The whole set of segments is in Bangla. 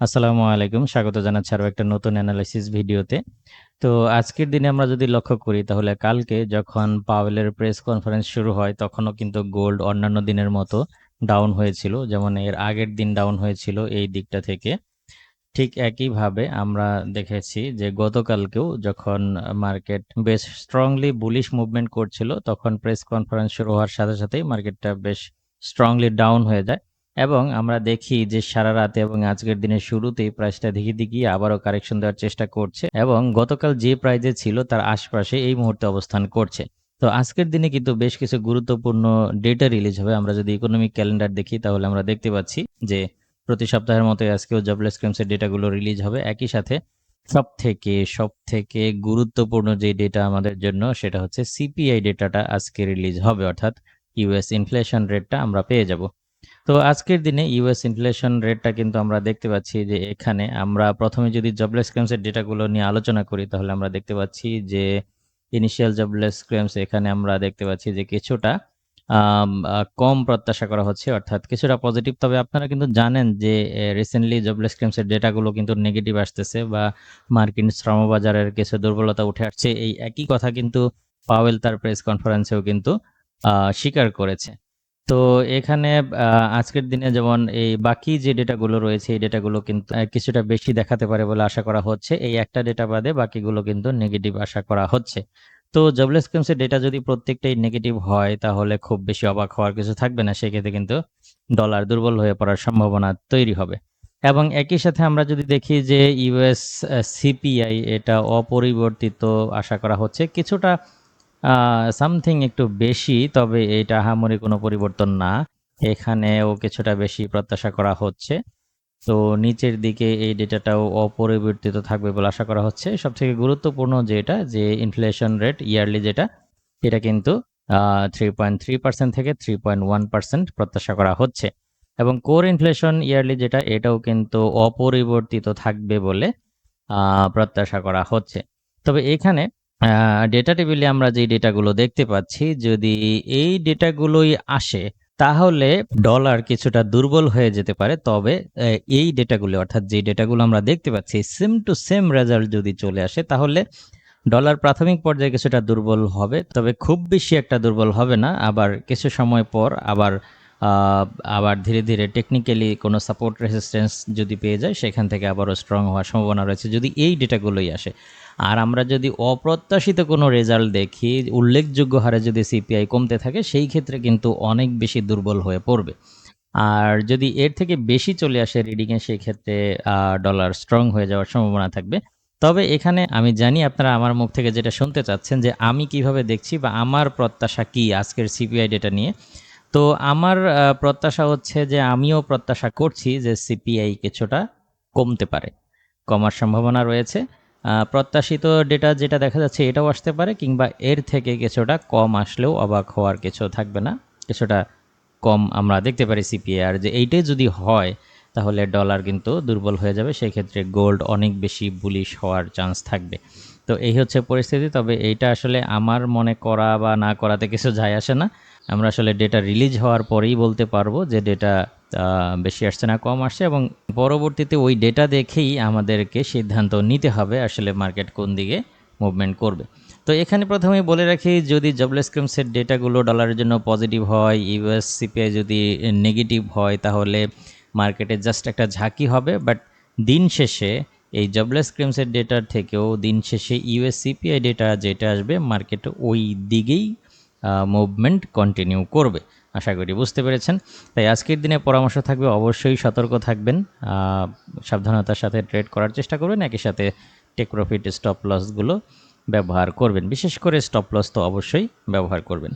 আসসালামু আলাইকুম। স্বাগত জানাচ্ছি আরও একটা নতুন অ্যানালাইসিস ভিডিওতে। তো আজকের দিনে আমরা যদি লক্ষ্য করি, তাহলে কালকে যখন পাওয়েলের প্রেস কনফারেন্স শুরু হয়, তখনও কিন্তু গোল্ড অন্যান্য দিনের মতো ডাউন হয়েছিল, যেমন এর আগের দিন ডাউন হয়েছিল এই দিকটা থেকে। ঠিক একইভাবে আমরা দেখেছি যে গতকালকেও যখন মার্কেট বেশ স্ট্রংলি বুলিশ মুভমেন্ট করছিল, তখন প্রেস কনফারেন্স শুরু হওয়ার সাথে সাথেই মার্কেটটা বেশ স্ট্রংলি ডাউন হয়ে যায়। এবং আমরা দেখি যে সারা রাতে এবং আজকের দিনের শুরুতেই প্রাইসটা দেখি দিকে আবারও কারেকশন দেওয়ার চেষ্টা করছে এবং গতকাল যে প্রাইজে ছিল তার আশপাশে এই মুহূর্তে অবস্থান করছে। তো আজকের দিনে কিন্তু বেশ কিছু গুরুত্বপূর্ণ ডেটা রিলিজ হবে। আমরা যদি ইকোনমিক ক্যালেন্ডার দেখি তাহলে আমরা দেখতে পাচ্ছি যে প্রতি সপ্তাহের মতো আজকেও জবলেস ক্লেমসের ডেটাগুলো রিলিজ হবে। একই সাথে সব থেকে সব থেকে গুরুত্বপূর্ণ যে ডেটা আমাদের জন্য সেটা হচ্ছে সিপিআই ডেটাটা আজকে রিলিজ হবে। অর্থাৎ ইউএস ইনফ্লেশন রেটটা আমরা পেয়ে যাব। তো আজকের দিনে ইউএস ইনফ্লেশন রেটটা কিন্তু আমরা দেখতে পাচ্ছি যে এখানে আমরা প্রথমে যদি জবলেস ক্লেমসের ডেটাগুলো নিয়ে আলোচনা করি, তাহলে আমরা দেখতে পাচ্ছি যে ইনিশিয়াল জবলেস ক্লেমস এখানে আমরা দেখতে পাচ্ছি যে কিছুটা কম প্রত্যাশা করা হচ্ছে, অর্থাৎ কিছুটা পজিটিভ তবে আপনারা কিন্তু জানেন যে রিসেন্টলি জবলেস ক্লেমসের ডেটাগুলো কিন্তু নেগেটিভ আসতেছে বা মার্কিন শ্রমবাজারের কিছু দুর্বলতা উঠে আসছে। এই একই কথা কিন্তু পাওয়েল তার প্রেস কনফারেন্সেও কিন্তু স্বীকার করেছে। তো এখানে আজকের দিনে যেমন এই বাকি যে ডেটাগুলো রয়েছে, এই ডেটাগুলো কিন্তু কিছুটা বেশি দেখাতে পারে বলে আশা করা হচ্ছে। এই একটা ডেটা বাদে বাকিগুলো কিন্তু নেগেটিভ আশা করা হচ্ছে। তো জবলেস ক্লেমসের ডেটা যদি প্রত্যেকটাই নেগেটিভ হয়, তাহলে খুব বেশি অবাক হওয়ার কিছু থাকবে না। সেক্ষেত্রে কিন্তু ডলার দুর্বল হয়ে পড়ার সম্ভাবনা তৈরি হবে। এবং একই সাথে আমরা যদি দেখি যে ইউএস সিপিআই এটা অপরিবর্তিত আশা করা হচ্ছে। কিছুটা সামথিং একটু বেশি, তবে এটা আহামরি কোনো পরিবর্তন না। এখানেও কিছুটা বেশি প্রত্যাশা করা হচ্ছে। তো নিচের দিকে এই ডেটাটাও অপরিবর্তিত থাকবে বলে আশা করা হচ্ছে। সব থেকে গুরুত্বপূর্ণ যেটা, যে ইনফ্লেশন রেট ইয়ারলি যেটা, এটা কিন্তু থ্রি পয়েন্ট থ্রি পার্সেন্ট থেকে থ্রি পয়েন্ট ওয়ান পার্সেন্ট প্রত্যাশা করা হচ্ছে। এবং কোর ইনফ্লেশন ইয়ারলি যেটা, এটাও কিন্তু অপরিবর্তিত থাকবে বলে প্রত্যাশা করা হচ্ছে। তবে এখানে ডেটা টেবিলে আমরা যে ডেটাগুলো দেখতে পাচ্ছি, যদি এই ডেটাগুলোই আসে, তাহলে ডলার কিছুটা দুর্বল হয়ে যেতে পারে। তবে এই ডেটাগুলো অর্থাৎ যে ডেটাগুলো আমরা দেখতে পাচ্ছি সেম টু সেম রেজাল্ট যদি চলে আসে, তাহলে ডলার প্রাথমিক পর্যায়ে কিছুটা দুর্বল হবে। তবে খুব বেশি একটা দুর্বল হবে না। আবার কিছু সময় পর আবার আবার ধীরে ধীরে টেকনিক্যালি কোনো সাপোর্ট রেসিস্টেন্স যদি পেয়ে যায়, সেখান থেকে আবারও স্ট্রং হওয়ার সম্ভাবনা রয়েছে যদি এই ডেটাগুলোই আসে। আর আমরা যদি অপ্রত্যাশিত কোনো রেজাল্ট দেখি, উল্লেখযোগ্য হারে যদি সিপিআই কমতে থাকে, সেই ক্ষেত্রে কিন্তু অনেক বেশি দুর্বল হয়ে পড়বে। আর যদি এর থেকে বেশি চলে আসে রিডিংয়ে সেই ক্ষেত্রে ডলার স্ট্রং হয়ে যাওয়ার সম্ভাবনা থাকবে। তবে এখানে আমি জানি আপনারা আমার মুখ থেকে যেটা শুনতে চাচ্ছেন যে আমি কীভাবে দেখছি বা আমার প্রত্যাশা কি আজকের সিপিআই ডেটা নিয়ে। তো আমার প্রত্যাশা হচ্ছে যে আমিও প্রত্যাশা করছি যে সিপিআই কিছুটা কমতে পারে, কমার সম্ভাবনা রয়েছে। প্রত্যাশিত ডেটা যেটা দেখা যাচ্ছে এটাও আসতে পারে কিংবা এর থেকে কিছুটা কম আসলেও অবাক হওয়ার কিছু থাকবে না। কিছুটা কম আমরা দেখতে পারি সিপিআই। আর যে এইটাই যদি হয় তাহলে ডলার কিন্তু দুর্বল হয়ে যাবে সেই ক্ষেত্রে গোল্ড অনেক বেশি বুলিশ হওয়ার চান্স থাকবে। তো এই হচ্ছে পরিস্থিতি, তবে এইটা আসলে আমার মনে করা বা না করাতে কিছু যায় আসে না। আমরা আসলে ডেটা রিলিজ হওয়ার পরেই বলতে পারব যে ডেটা বেশি আসছে না, কম আসছে এবং পরবর্তীতে ওই ডেটা দেখেই আমাদেরকে সিদ্ধান্ত নিতে হবে আসলে মার্কেট কোন দিকে মুভমেন্ট করবে। তো এখানে প্রথমে বলে রাখি, যদি জবলেস ক্রিমসের ডেটাগুলো ডলারের জন্য পজিটিভ হয় ইউএস সিপিআই যদি নেগেটিভ হয়, তাহলে মার্কেটে জাস্ট একটা ঝাঁকি হবে বাট দিন শেষে এই জবলেস ক্রিমসের ডেটার থেকেও দিন শেষে ইউএস সিপিআই ডেটা যেটা আসবে মার্কেট ওই দিকেই মুভমেন্ট কন্টিনিউ করবে। আশা করি বুঝতে পেরেছেন। তাই আজকের দিনে পরামর্শ থাকবে, অবশ্যই সতর্ক থাকবেন। সাবধানতার সাথে ট্রেড করার চেষ্টা করবেন। একই সাথে টেক প্রফিট স্টপ লসগুলো ব্যবহার করবেন। বিশেষ করে স্টপ লস তো অবশ্যই ব্যবহার করবেন।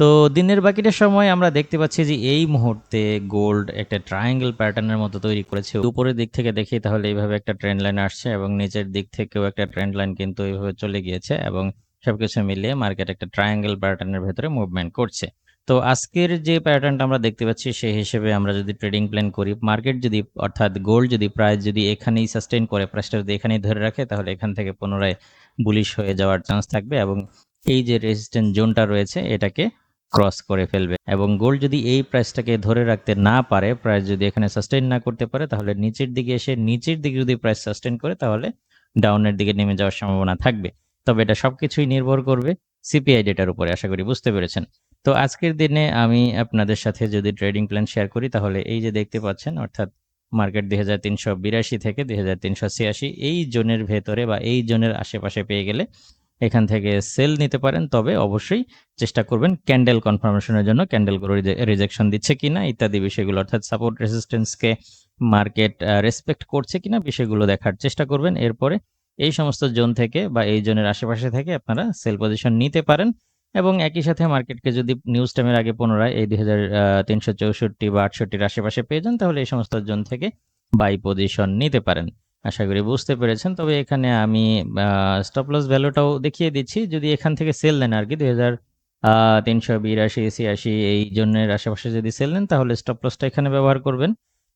তো দিনের বাকিটা সময় আমরা দেখতে পাচ্ছি যে এই মুহূর্তে গোল্ড একটা ট্রায়াঙ্গেল প্যাটার্নের মতো তৈরি করেছে। উপরের দিক থেকে দেখি তাহলে এইভাবে একটা ট্রেন্ড লাইন আসছে এবং নিচের দিক থেকেও একটা ট্রেন্ড লাইন কিন্তু এইভাবে চলে গিয়েছে এবং সবকিছু মিলিয়ে মার্কেট একটা ট্রায়াঙ্গেল প্যাটার্নের ভেতরে মুভমেন্ট করছে। তো আজকের যে প্যাটার্নটা আমরা দেখতে পাচ্ছি, সেই হিসেবে আমরা যদি ট্রেডিং প্ল্যান করি মার্কেট যদি, অর্থাৎ গোল্ড যদি প্রাইস যদি এখানেই সাস্টেইন করে প্রাইসটা যদি এখানেই ধরে রাখে, তাহলে এখান থেকে পুনরায় বুলিশ হয়ে যাওয়ার চান্স থাকবে এবং এই যে রেজিস্ট্যান্ট জোনটা রয়েছে, এটাকে ক্রস করে ফেলবে। এবং গোল্ড যদি এই প্রাইসটাকে ধরে রাখতে না পারে প্রাইস যদি এখানে সাস্টেইন না করতে পারে, তাহলে নিচের দিকে এসে নিচের দিকে যদি প্রাইস সাস্টেইন করে, তাহলে ডাউনের দিকে নেমে যাওয়ার সম্ভাবনা থাকবে। তবে এটা সবকিছুই নির্ভর করবে সিপিআই ডেটার উপরে, আশা করি বুঝতে পেরেছেন। তো আজকের দিনে আমি আপনাদের সাথে যদি ট্রেডিং প্ল্যান শেয়ার করি, তাহলে এই যে দেখতে পাচ্ছেন, অর্থাৎ মার্কেট দুই হাজার তিনশো বিরাশি থেকে দুই তিনশো ছিয়াশি, এই জোনের ভেতরে বা এই জোনের আশেপাশে পেয়ে গেলে এখান থেকে সেল নিতে পারেন। তবে অবশ্যই চেষ্টা করবেন ক্যান্ডেল কনফার্মেশনের জন্য ক্যান্ডেলগুলো রিজেকশন দিচ্ছে কিনা, ইত্যাদি বিষয়গুলো, অর্থাৎ সাপোর্ট রেসিস্টেন্সকে মার্কেট রেসপেক্ট করছে কিনা বিষয়গুলো দেখার চেষ্টা করবেন। এরপরে এই সমস্ত জোন থেকে বা এই জোনের আশেপাশে থেকে আপনারা সেল পজিশন নিতে পারেন। এবং একই সাথে মার্কেটকে যদি নিউজ টাইমের আগে পুনরায় এই দুই হাজার তিনশো চৌষট্টি বা আটষট্টির আশেপাশে পেয়ে যান, তাহলে এই সমস্ত জন থেকে বাই পজিশন নিতে পারেন। আশা করি বুঝতে পেরেছেন। তবে এখানে আমি স্টপ লস ভ্যালুটাও দেখিয়ে দিচ্ছি। যদি এখান থেকে সেল নেন আর কি দুই হাজার তিনশো বিরাশি ছিয়াশি এই জন্যের আশেপাশে যদি সেল নেন, তাহলে স্টপ লসটা এখানে ব্যবহার করবেন।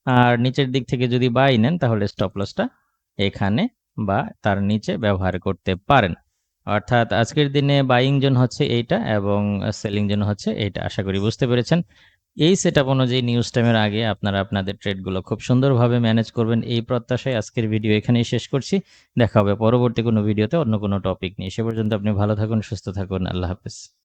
আর নিচের দিক থেকে যদি বাই নেন, তাহলে স্টপ লসটা এখানে বা তার নিচে ব্যবহার করতে পারেন। অর্থাৎ আজকের দিনে বাইং জোন হচ্ছে এইটা এবং সেলিং জোন হচ্ছে এইটা, আশা করি বুঝতে পেরেছেন। এই সেট আপ অনুযায়ী নিউজ টাইমের আগে আপনারা আপনাদের ট্রেডগুলো খুব সুন্দরভাবে ম্যানেজ করবেন। এই প্রত্যাশায় আজকের ভিডিও এখানেই শেষ করছি। দেখা হবে পরবর্তী কোনো ভিডিওতে অন্য কোনো টপিক নিয়ে। সে পর্যন্ত আপনি ভালো থাকুন, সুস্থ থাকুন। আল্লাহ হাফেজ।